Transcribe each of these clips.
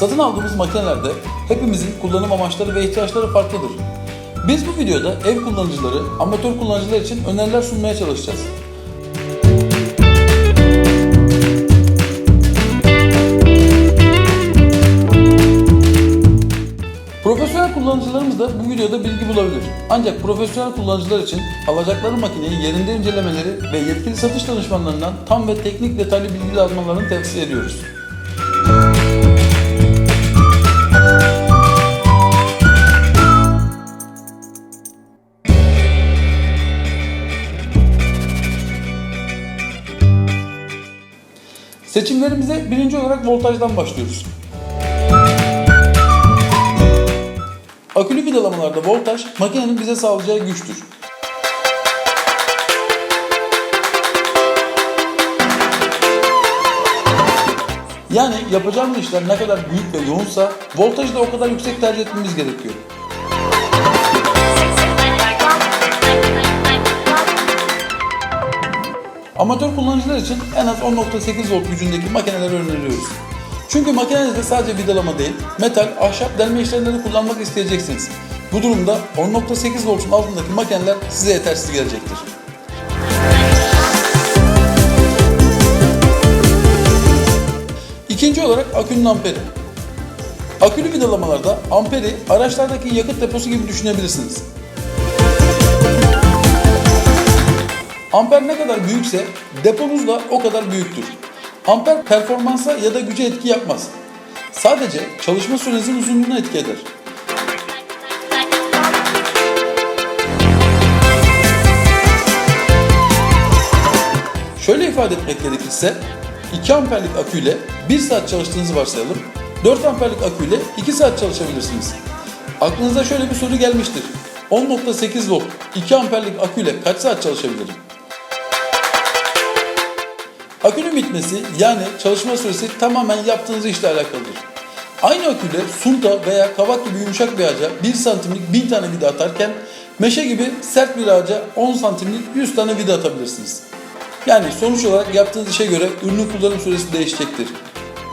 satın aldığımız makinelerde hepimizin kullanım amaçları ve ihtiyaçları farklıdır. Biz bu videoda ev kullanıcıları, amatör kullanıcılar için öneriler sunmaya çalışacağız. Profesyonel kullanıcılarımız da bu videoda bilgi bulabilir. Ancak profesyonel kullanıcılar için alacakları makineyi yerinde incelemeleri ve yetkili satış danışmanlarından tam ve teknik detaylı bilgi almalarını tavsiye ediyoruz. Seçimlerimize birinci olarak voltajdan başlıyoruz. Akülü vidalamalarda voltaj makinenin bize sağlayacağı güçtür. Yani yapacağımız işler ne kadar büyük ve yoğunsa voltajı da o kadar yüksek tercih etmemiz gerekiyor. Amatör kullanıcılar için en az 10.8 volt gücündeki makineleri öneriyoruz. Çünkü makinenizde sadece vidalama değil, metal, ahşap delme işlemleri kullanmak isteyeceksiniz. Bu durumda 10.8 voltun altındaki makineler size yetersiz gelecektir. İkinci olarak akünün amperi. Akülü vidalamalarda amperi araçlardaki yakıt deposu gibi düşünebilirsiniz. Amper ne kadar büyükse deponuz da o kadar büyüktür. Amper performansa ya da güce etki yapmaz. Sadece çalışma sürenizin uzunluğuna etki eder. Şöyle ifade etmek gerekirse 2 amperlik aküyle 1 saat çalıştığınızı varsayalım. 4 amperlik aküyle 2 saat çalışabilirsiniz. Aklınıza şöyle bir soru gelmiştir. 10.8 volt 2 amperlik aküyle kaç saat çalışabilirim? Akünün bitmesi yani çalışma süresi tamamen yaptığınız işle alakalıdır. Aynı aküyle sunta veya kavak gibi yumuşak bir ağaca 1 santimlik 1000 tane vida atarken meşe gibi sert bir ağaca 10 santimlik 100 tane vida atabilirsiniz. Yani sonuç olarak yaptığınız işe göre ürünün kullanım süresi değişecektir.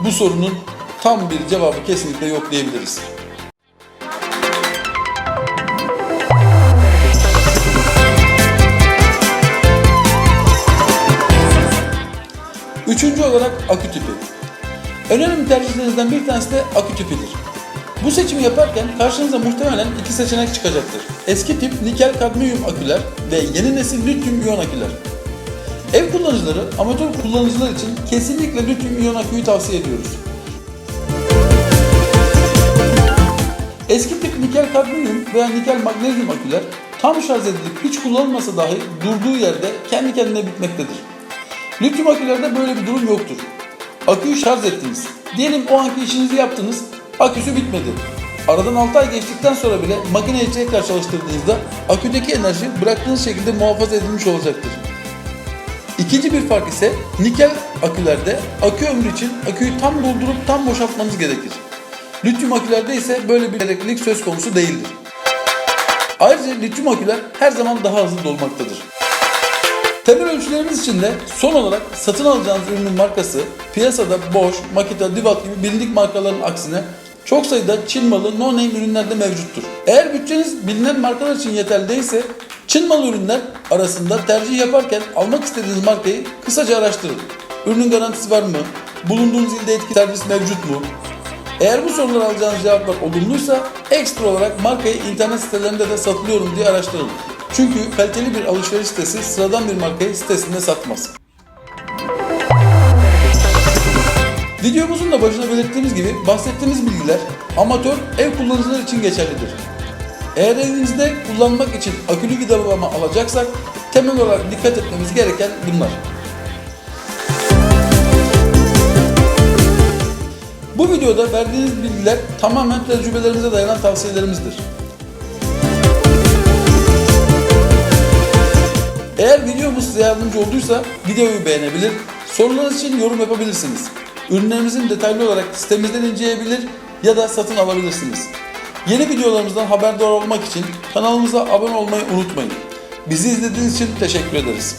Bu sorunun tam bir cevabı kesinlikle yok diyebiliriz. Üçüncü olarak akü tipi. En önemli tercihlerinizden bir tanesi de akü tipidir. Bu seçimi yaparken karşınıza muhtemelen iki seçenek çıkacaktır. Eski tip nikel kadmiyum aküler ve yeni nesil lityum iyon aküler. Ev kullanıcıları, amatör kullanıcılar için kesinlikle lityum iyon aküyü tavsiye ediyoruz. Eski tip nikel kadmiyum veya nikel magnezyum aküler tam şarj edilip hiç kullanılmasa dahi durduğu yerde kendi kendine bitmektedir. Lityum akülerde böyle bir durum yoktur. Aküyü şarj ettiniz. Diyelim o anki işinizi yaptınız, aküsü bitmedi. Aradan 6 ay geçtikten sonra bile makineyi tekrar çalıştırdığınızda aküdeki enerji bıraktığınız şekilde muhafaza edilmiş olacaktır. İkinci bir fark ise nikel akülerde akü ömrü için aküyü tam doldurup tam boşaltmanız gerekir. Lityum akülerde ise böyle bir gereklilik söz konusu değildir. Ayrıca lityum aküler her zaman daha hızlı dolmaktadır. Temel ölçüleriniz için de son olarak satın alacağınız ürünün markası piyasada Bosch, Makita, Diwatt gibi bilindik markaların aksine çok sayıda Çin malı no name ürünlerde mevcuttur. Eğer bütçeniz bilinen markalar için yeterli değilse Çin malı ürünler arasında tercih yaparken almak istediğiniz markayı kısaca araştırın. Ürünün garantisi var mı? Bulunduğunuz ilde etki servis mevcut mu? Eğer bu sorulara alacağınız cevaplar olumluysa ekstra olarak markayı internet sitelerinde de satılıyorum diye araştırın. Çünkü kaliteli bir alışveriş sitesi sıradan bir markayı sitesinde satmaz. Videomuzun da başına belirttiğimiz gibi bahsettiğimiz bilgiler amatör ev kullanıcılar için geçerlidir. Eğer evinizde kullanmak için akülü vidalama alacaksak temel olarak dikkat etmemiz gereken bunlar. Bu videoda verdiğiniz bilgiler tamamen tecrübelerimize dayanan tavsiyelerimizdir. Size yardımcı olduysa videoyu beğenebilir, sorularınız için yorum yapabilirsiniz. Ürünlerimizin detaylı olarak sitemizden inceleyebilir ya da satın alabilirsiniz. Yeni videolarımızdan haberdar olmak için kanalımıza abone olmayı unutmayın. Bizi izlediğiniz için teşekkür ederiz.